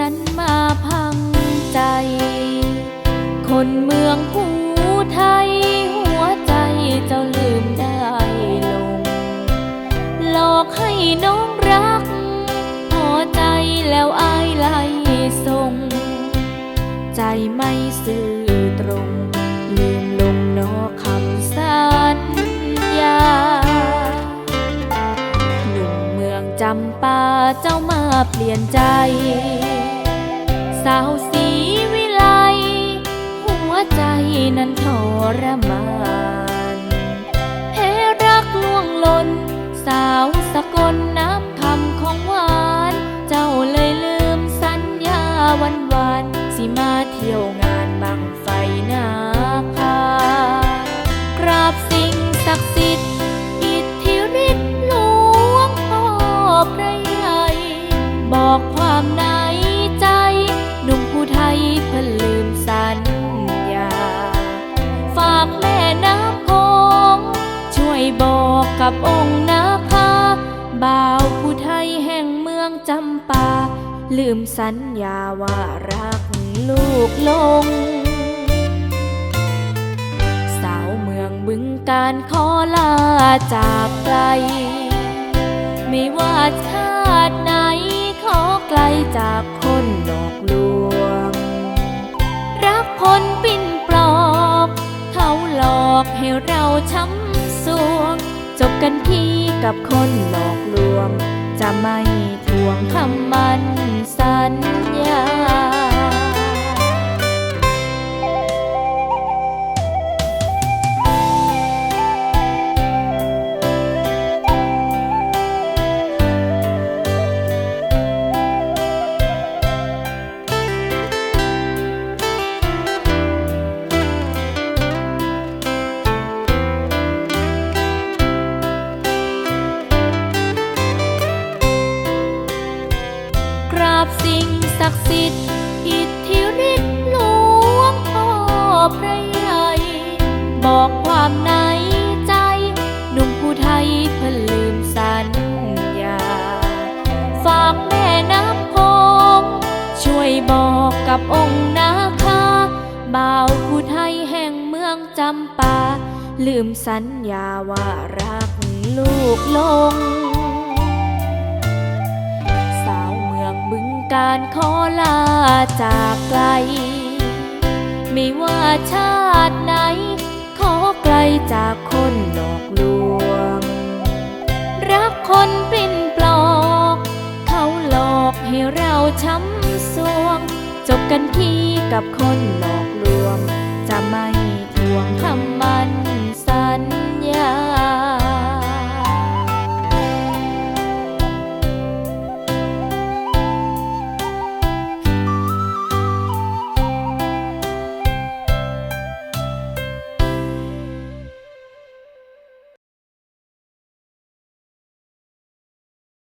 นั้นมาพังใจ คนเมืองผู้ไทย หัวใจเจ้าลืมได้ลง หลอกให้น้องรัก พอใจแล้วอายไล่ส่งใจไม่ซื่อตรง ลืมลงนอกคำสัญญาหนุ่มเมืองจำปาเจ้ามาเปลี่ยนใจ สาวสีวิไล หัวใจนั้นทรมานแพ้รักล่วงหลน สาวสกลน้ำคำของหวาน เจ้าเลยลืมสัญญาวันวานสิมาเที่ยวงานบังไฟนาคากราบสิ่งศักดิ์สิทธิ์อิทธิฤทธิ์หลวงพ่อพระใหญ่บอกความใน กับองค์นาคาบ่าวผู้ไทยแห่งเมืองจำปา ลืมสัญญาว่ารักลูกลง สาวเมืองบึงการขอลาจากไกล ไม่ว่าชาติไหนขอไกลจากคนหลอกลวง รักคนปิ้นปลอก เขาหลอกให้เราช้ำสวง จบกันที่กับคนหลอกลวง จะไม่ทวงคำมัน ราบสิ่งศักดิ์สิทธิ์อิทธิฤทธิ์หลวงพ่อพระใหญ่ บอกความในใจ หนุ่มผู้ไทยเพิ่นลืมสัญญา ฝากแม่น้ำโขงช่วยบอกกับองค์นาคาบ่าวผู้ไทยแห่งเมืองจำปา ลืมสัญญาว่ารักลูกลง การขอลาจากไกล ไม่ว่าชาติไหน ขอไกลจากคนหลอกลวง รักคนปิ้นปลอก เขาหลอกให้เราช้ำสวง จบกันที่กับคนหลอกลวง จะไม่ทวงคำ